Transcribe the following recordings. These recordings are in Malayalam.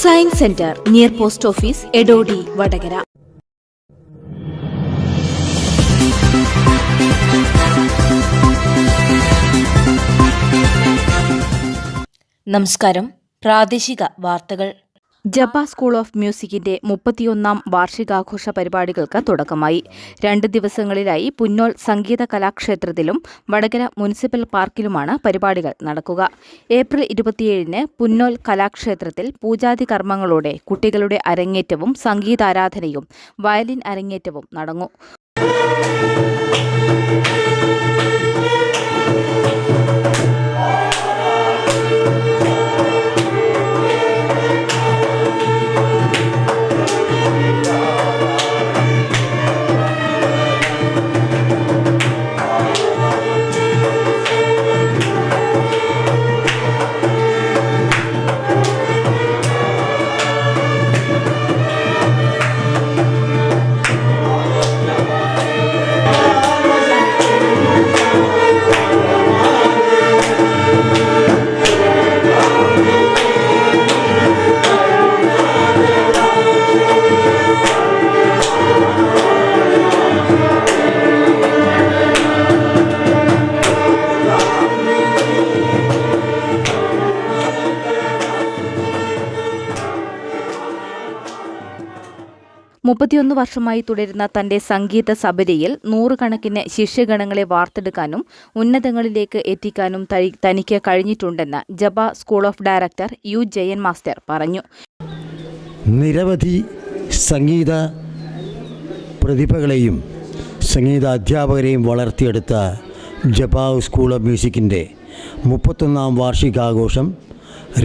Science centre near post office Edodi Vadakara നമസ്കാരം. പ്രാദേശിക വാർത്തകൾ. ജപ്പ സ്കൂൾ ഓഫ് മ്യൂസിക്കിന്റെ മുപ്പത്തിയൊന്നാം വാർഷികാഘോഷ പരിപാടികൾക്ക് തുടക്കമായി. രണ്ട് ദിവസങ്ങളിലായി പുന്നോൾ സംഗീത കലാക്ഷേത്രത്തിലും വടകര മുനിസിപ്പൽ പാർക്കിലുമാണ് പരിപാടികൾ നടക്കുക. ഏപ്രിൽ ഇരുപത്തിയേഴിന് പുന്നോൽ കലാക്ഷേത്രത്തിൽ പൂജാതി കർമ്മങ്ങളോടെ കുട്ടികളുടെ അരങ്ങേറ്റവും സംഗീതാരാധനയും വയലിൻ അരങ്ങേറ്റവും നടന്നു. മുപ്പത്തിയൊന്ന് വർഷമായി തുടരുന്ന തന്റെ സംഗീത സബരിയിൽ നൂറുകണക്കിന് ശിഷ്യഗണങ്ങളെ വാർത്തെടുക്കാനും ഉന്നതങ്ങളിലേക്ക് എത്തിക്കാനും തനിക്ക് കഴിഞ്ഞിട്ടുണ്ടെന്ന് ജബ school of director U Jayan master പറഞ്ഞു. നിരവധി സംഗീത പ്രതിഭകളെയും സംഗീത അധ്യാപകരെയും വളർത്തിയെടുത്ത ജപാവ് സ്കൂൾ ഓഫ് മ്യൂസിക്കിന്റെ മുപ്പത്തൊന്നാം വാർഷികാഘോഷം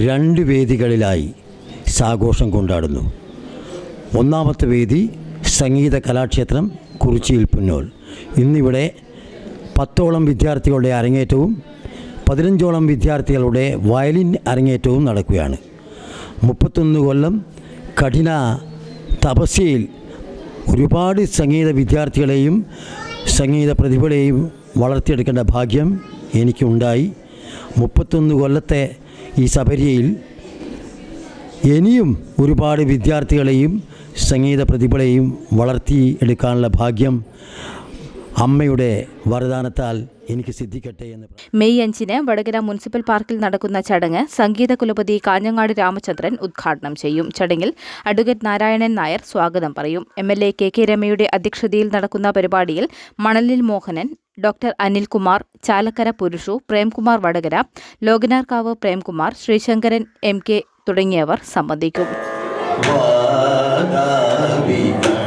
രണ്ട് വേദികളിലായി സാഘോഷം കൊണ്ടാടുന്നു. ഒന്നാമത്തെ വേദി സംഗീത കലാക്ഷേത്രം കുറിച്ചിയിൽ പുന്നോൾ ഇന്നിവിടെ പത്തോളം വിദ്യാർത്ഥികളുടെ അരങ്ങേറ്റവും പതിനഞ്ചോളം വിദ്യാർത്ഥികളുടെ വയലിൻ അരങ്ങേറ്റവും നടക്കുകയാണ്. മുപ്പത്തൊന്ന് കൊല്ലം കഠിന തപസ്യയിൽ ഒരുപാട് സംഗീത വിദ്യാർത്ഥികളെയും സംഗീത പ്രതിഭകളെയും വളർത്തിയെടുക്കേണ്ട ഭാഗ്യം എനിക്കുണ്ടായി. മുപ്പത്തൊന്ന് കൊല്ലത്തെ ഈ സബരിയയിൽ ഇനിയും ഒരുപാട് വിദ്യാർത്ഥികളെയും സംഗീത പ്രതിഭകളെയും വളർത്തി എടുക്കാനുള്ള ഭാഗ്യം അമ്മയുടെ വരദാനത്താൽ എനിക്ക് സിദ്ധിക്കട്ടെ എന്ന്. മെയ് അഞ്ചിന് വടകര മുനിസിപ്പൽ പാർക്കിൽ നടക്കുന്ന ചടങ്ങ് സംഗീത കുലപതി കാഞ്ഞങ്ങാട് രാമചന്ദ്രൻ ഉദ്ഘാടനം ചെയ്യും ചടങ്ങിൽ അഡ്വക്കേറ്റ് നാരായണൻ നായർ സ്വാഗതം പറയും M L A K K രമയുടെ അധ്യക്ഷതയിൽ നടക്കുന്ന പരിപാടിയിൽ മണലിൽ Mohanan doctor Anilkumar Chalakkara Purushu Premkumar Vadakara Lokanarkavu Premkumar Sreesankaran M K തുടങ്ങിയവർ സംബന്ധിക്കും Sadabina.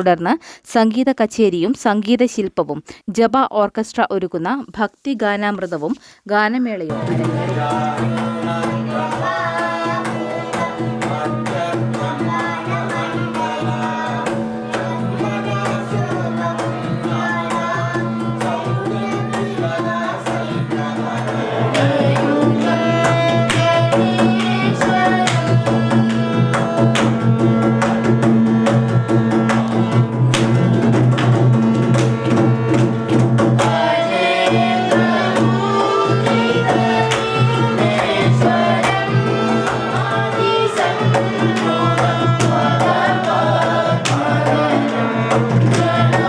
തുടർന്ന് സംഗീത കച്ചേരിയും സംഗീത ശില്പവും ജബ ഓർക്കസ്ട്ര ഒരുക്കുന്ന ഭക്തി ഗാനാമൃതവും ഗാനമേളയും അരങ്ങേറും. Yeah.